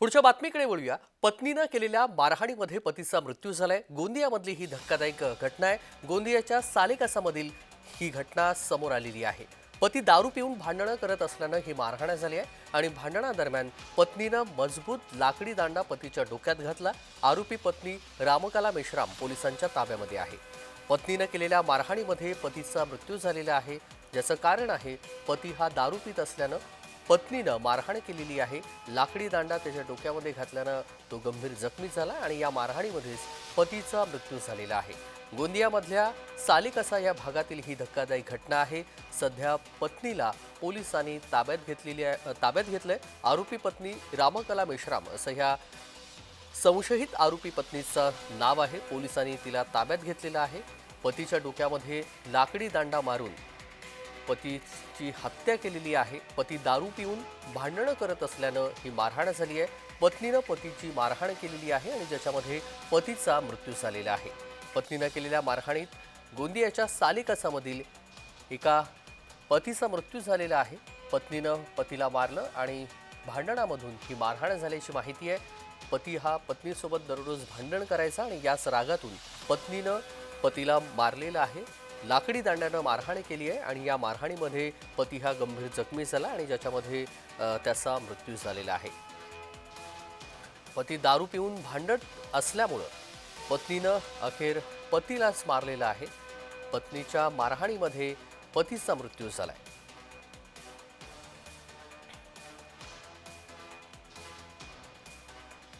पुढच्या बातमीकडे वळूया. पत्नीनं केलेल्या मारहाणीमध्ये पतीचा मृत्यू झालाय. गोंदियामधली ही धक्कादायक घटना आहे. गोंदियाच्या सालेकासामधील ही घटना समोर आलेली आहे. पती दारू पिऊन भांडणं करत असल्यानं ही मारहाण झाली आहे आणि भांडणादरम्यान पत्नीनं मजबूत लाकडी दांडा पतीच्या डोक्यात घातला. आरोपी पत्नी रामकला मेश्राम पोलिसांच्या ताब्यामध्ये आहे. पत्नीनं केलेल्या मारहाणीमध्ये पतीचा मृत्यू झालेला आहे. ज्याचं कारण आहे पती हा दारू पित असल्यानं पत्नीनं मारहाण केलेली आहे. लाकडी दांडा त्याच्या डोक्यामध्ये घातल्यानं तो गंभीर जखमी झाला आणि या मारहाणीमध्येच पतीचा मृत्यू झालेला आहे. गोंदियामधल्या सालिकसा या भागातील ही धक्कादायी घटना आहे. सध्या पत्नीला पोलिसांनी ताब्यात घेतलेली आहे ताब्यात घेतलंय. आरोपी पत्नी रामकला मेश्राम असं ह्या संशयित आरोपी पत्नीचं नाव आहे. पोलिसांनी तिला ताब्यात घेतलेलं आहे. पतीच्या डोक्यामध्ये लाकडी दांडा मारून पतीची हत्या केलेली आहे. पती दारू पिऊन भांडणं करत असल्यानं ही मारहाण झाली आहे. पत्नीनं पतीची मारहाण केलेली आहे आणि ज्याच्यामध्ये पतीचा मृत्यू झालेला आहे. पत्नीनं केलेल्या मारहाणीत गोंदियाच्या सालिकसामधील एका पतीचा मृत्यू झालेला आहे. पत्नीनं पतीला मारलं आणि भांडणामधून ही मारहाण झाल्याची माहिती आहे. पती हा पत्नीसोबत दररोज भांडण करायचा आणि याच रागातून पत्नीनं पतीला मारलेलं आहे. लाकडी दांड्यानं मारहाण केली आहे आणि या मारहाणीमध्ये पती हा गंभीर जखमी झाला आणि ज्याच्यामध्ये त्याचा मृत्यू झालेला आहे. पती दारू पिऊन भांडत असल्यामुळं पत्नीनं अखेर पतीलाच मारलेला आहे. पत्नीच्या मारहाणीमध्ये पतीचा मृत्यू झालाय.